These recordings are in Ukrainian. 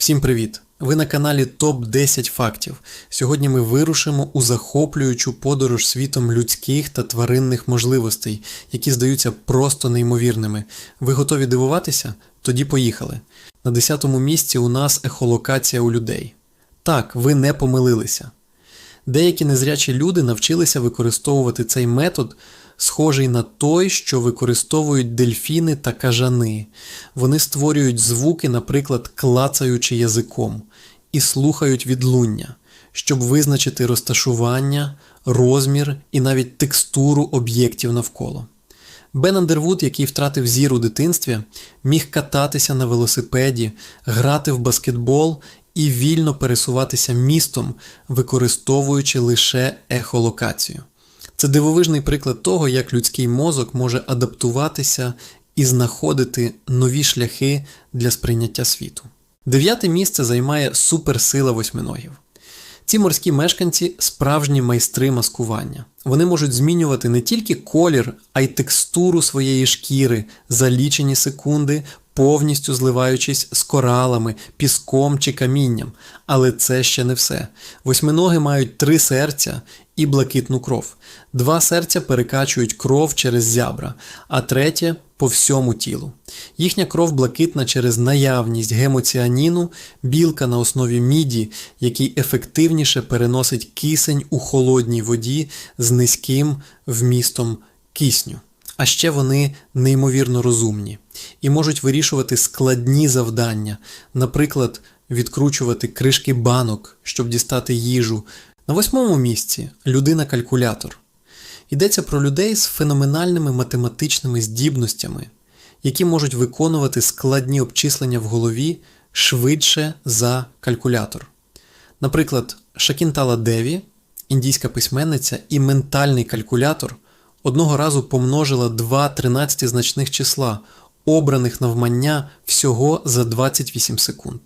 Всім привіт! Ви на каналі Топ 10 фактів. Сьогодні ми вирушимо у захоплюючу подорож світом людських та тваринних можливостей, які здаються просто неймовірними. Ви готові дивуватися? Тоді поїхали. На 10-му місці у нас ехолокація у людей. Так, ви не помилилися. Деякі незрячі люди навчилися використовувати цей метод, схожий на той, що використовують дельфіни та кажани. Вони створюють звуки, наприклад, клацаючи язиком, і слухають відлуння, щоб визначити розташування, розмір і навіть текстуру об'єктів навколо. Бен Андервуд, який втратив зір у дитинстві, міг кататися на велосипеді, грати в баскетбол і вільно пересуватися містом, використовуючи лише ехолокацію. Це дивовижний приклад того, як людський мозок може адаптуватися і знаходити нові шляхи для сприйняття світу. Дев'яте місце займає суперсила восьминогів. Ці морські мешканці справжні майстри маскування. Вони можуть змінювати не тільки колір, а й текстуру своєї шкіри за лічені секунди, повністю зливаючись з коралами, піском чи камінням. Але це ще не все. Восьминоги мають три серця і блакитну кров. Два серця перекачують кров через зябра, а третє по всьому тілу. Їхня кров блакитна через наявність гемоціаніну, білка на основі міді, який ефективніше переносить кисень у холодній воді з низьким вмістом кисню. А ще вони неймовірно розумні і можуть вирішувати складні завдання, наприклад, відкручувати кришки банок, щоб дістати їжу. На восьмому місці людина-калькулятор. Йдеться про людей з феноменальними математичними здібностями, які можуть виконувати складні обчислення в голові швидше за калькулятор. Наприклад, Шакінтала Деві, індійська письменниця і ментальний калькулятор, одного разу помножила два 13 значних числа, обраних навмання всього за 28 секунд.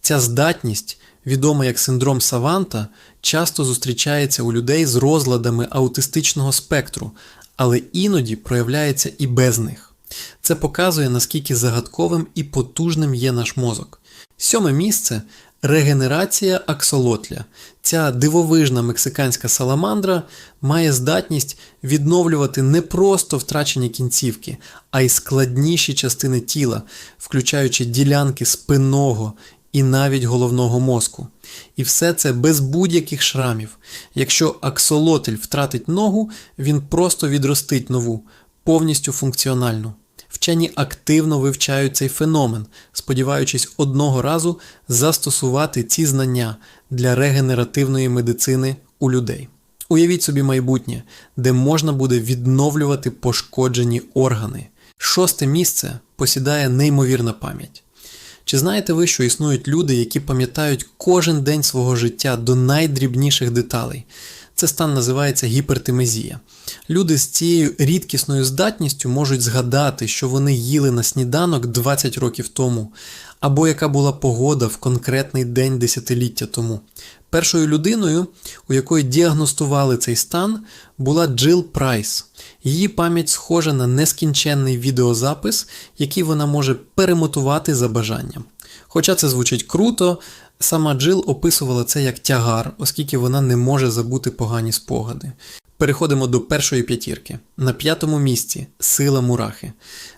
Ця здатність, відома як синдром Саванта, часто зустрічається у людей з розладами аутистичного спектру, але іноді проявляється і без них. Це показує, наскільки загадковим і потужним є наш мозок. Сьоме місце регенерація аксолотля. Ця дивовижна мексиканська саламандра має здатність відновлювати не просто втрачені кінцівки, а й складніші частини тіла, включаючи ділянки спинного і навіть головного мозку. І все це без будь-яких шрамів. Якщо аксолотль втратить ногу, він просто відростить нову, повністю функціональну. Вчені активно вивчають цей феномен, сподіваючись одного разу застосувати ці знання для регенеративної медицини у людей. Уявіть собі майбутнє, де можна буде відновлювати пошкоджені органи. Шосте місце посідає неймовірна пам'ять. Чи знаєте ви, що існують люди, які пам'ятають кожен день свого життя до найдрібніших деталей? Це стан називається гіпертимезія. Люди з цією рідкісною здатністю можуть згадати, що вони їли на сніданок 20 років тому, або яка була погода в конкретний день десятиліття тому. Першою людиною, у якої діагностували цей стан, була Джил Прайс. Її пам'ять схожа на нескінченний відеозапис, який вона може перемотувати за бажанням. Хоча це звучить круто, сама Джил описувала це як тягар, оскільки вона не може забути погані спогади. Переходимо до першої п'ятірки. На п'ятому місці сила мурахи.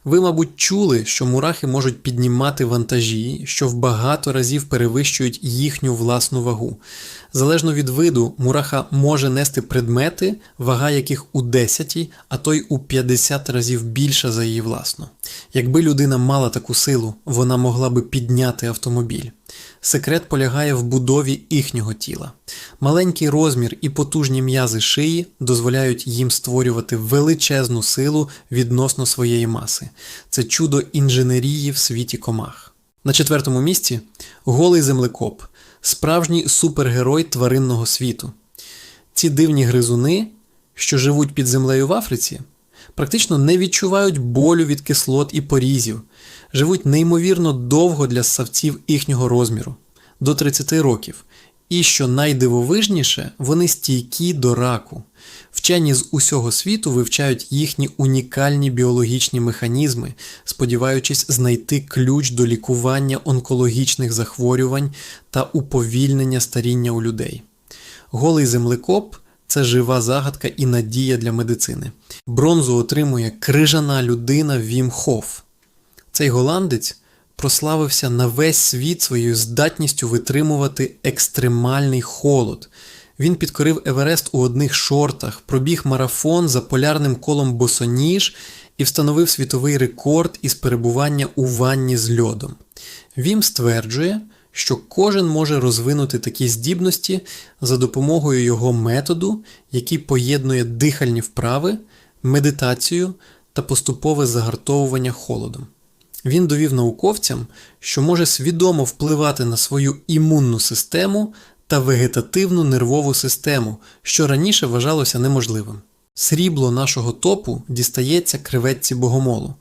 Ви, мабуть, чули, що мурахи можуть піднімати вантажі, що в багато разів перевищують їхню власну вагу. Залежно від виду, мураха може нести предмети, вага яких у 10, а то й у 50 разів більша за її власну. Якби людина мала таку силу, вона могла би підняти автомобіль. Секрет полягає в будові їхнього тіла. Маленький розмір і потужні м'язи шиї дозволяють їм створювати величезну силу відносно своєї маси. Це чудо інженерії в світі комах. На четвертому місці голий землекоп, справжній супергерой тваринного світу. Ці дивні гризуни, що живуть під землею в Африці, практично не відчувають болю від кислот і порізів, живуть неймовірно довго для ссавців їхнього розміру до 30 років, І що найдивовижніше, вони стійкі до раку. Вчені з усього світу вивчають їхні унікальні біологічні механізми, сподіваючись знайти ключ до лікування онкологічних захворювань та уповільнення старіння у людей. Голий землекоп це жива загадка і надія для медицини. Бронзу отримує крижана людина Вім Хоф. Цей голландець прославився на весь світ своєю здатністю витримувати екстремальний холод. Він підкорив Еверест у одних шортах, пробіг марафон за полярним колом босоніж і встановив світовий рекорд із перебування у ванні з льодом. Вім стверджує, що кожен може розвинути такі здібності за допомогою його методу, який поєднує дихальні вправи, медитацію та поступове загартовування холодом. Він довів науковцям, що може свідомо впливати на свою імунну систему та вегетативну нервову систему, що раніше вважалося неможливим. Срібло нашого топу дістається креветці богомолу.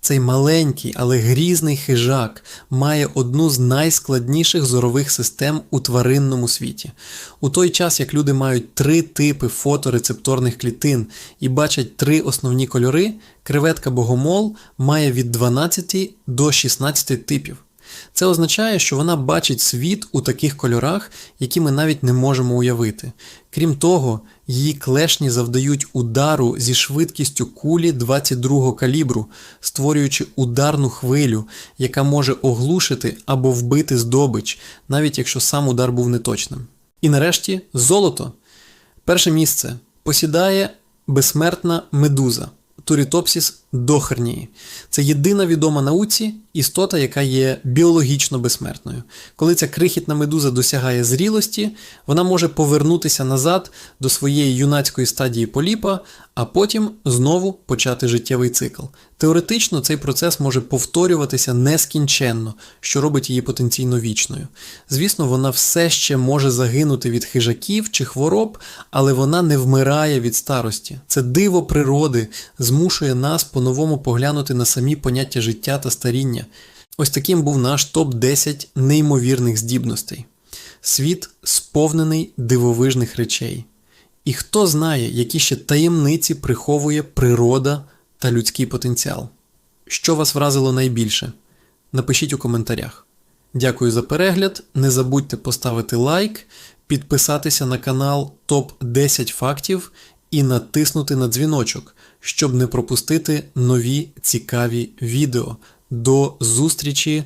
Цей маленький, але грізний хижак має одну з найскладніших зорових систем у тваринному світі. У той час, як люди мають три типи фоторецепторних клітин і бачать три основні кольори, креветка богомол має від 12 до 16 типів. Це означає, що вона бачить світ у таких кольорах, які ми навіть не можемо уявити. Крім того, її клешні завдають удару зі швидкістю кулі 22-го калібру, створюючи ударну хвилю, яка може оглушити або вбити здобич, навіть якщо сам удар був неточним. І нарешті золото. Перше місце посідає безсмертна медуза. Турітопсіс дохернії. Це єдина відома науці істота, яка є біологічно безсмертною. Коли ця крихітна медуза досягає зрілості, вона може повернутися назад до своєї юнацької стадії поліпа, а потім знову почати життєвий цикл. Теоретично цей процес може повторюватися нескінченно, що робить її потенційно вічною. Звісно, вона все ще може загинути від хижаків чи хвороб, але вона не вмирає від старості. Це диво природи змушує нас по-новому поглянути на самі поняття життя та старіння. Ось таким був наш топ-10 неймовірних здібностей. Світ сповнений дивовижних речей. І хто знає, які ще таємниці приховує природа та людський потенціал. Що вас вразило найбільше? Напишіть у коментарях. Дякую за перегляд. Не забудьте поставити лайк, підписатися на канал Топ 10 фактів і натиснути на дзвіночок, щоб не пропустити нові цікаві відео. До зустрічі